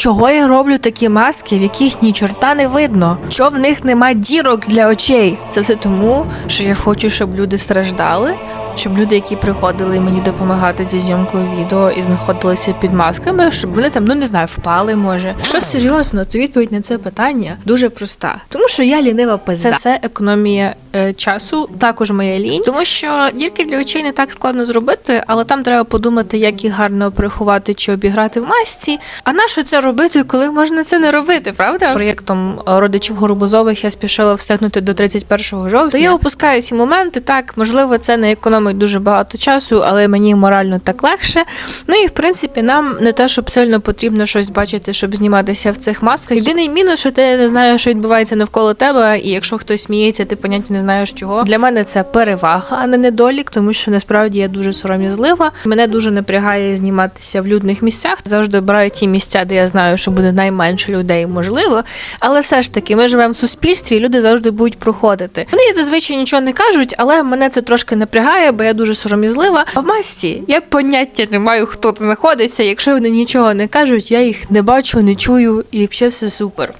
Чого я роблю такі маски, в яких ні чорта не видно? Що в них нема дірок для очей? Це все тому, що я хочу, щоб люди страждали. Щоб люди, які приходили мені допомагати зі зйомкою відео і знаходилися під масками, щоб вони там, ну не знаю, впали, може. Що серйозно, то відповідь на це питання дуже проста. Тому що я лінива пизда. Це все економія часу, також моя лінь. Тому що дірки для очей не так складно зробити, але там треба подумати, як їх гарно приховати чи обіграти в масці. А на що це робити, коли можна це не робити, правда? З проєктом е, родичів Горбузових я спішила встигнути до 31 жовтня. То я опускаю ці моменти. Так, можливо, це не економить дуже багато часу, але мені морально так легше. Ну і в принципі, нам не те, щоб сильно потрібно щось бачити, щоб зніматися в цих масках. Єдиний мінус, що ти не знаєш, що відбувається навколо тебе, і якщо хтось сміється, ти поняття не знаєш чого. Для мене це перевага, а не недолік, тому що насправді я дуже сором'язлива. Мене дуже напрягає зніматися в людних місцях. Завжди обираю ті місця, де я знаю, що буде найменше людей, можливо. Але все ж таки, ми живемо в суспільстві, і люди завжди будуть проходити. Вони зазвичай нічого не кажуть, але мене це трошки напрягає, бо я дуже сором'язлива. А в масці я поняття не маю, хто знаходиться. Якщо вони нічого не кажуть, я їх не бачу, не чую, і взагалі все супер.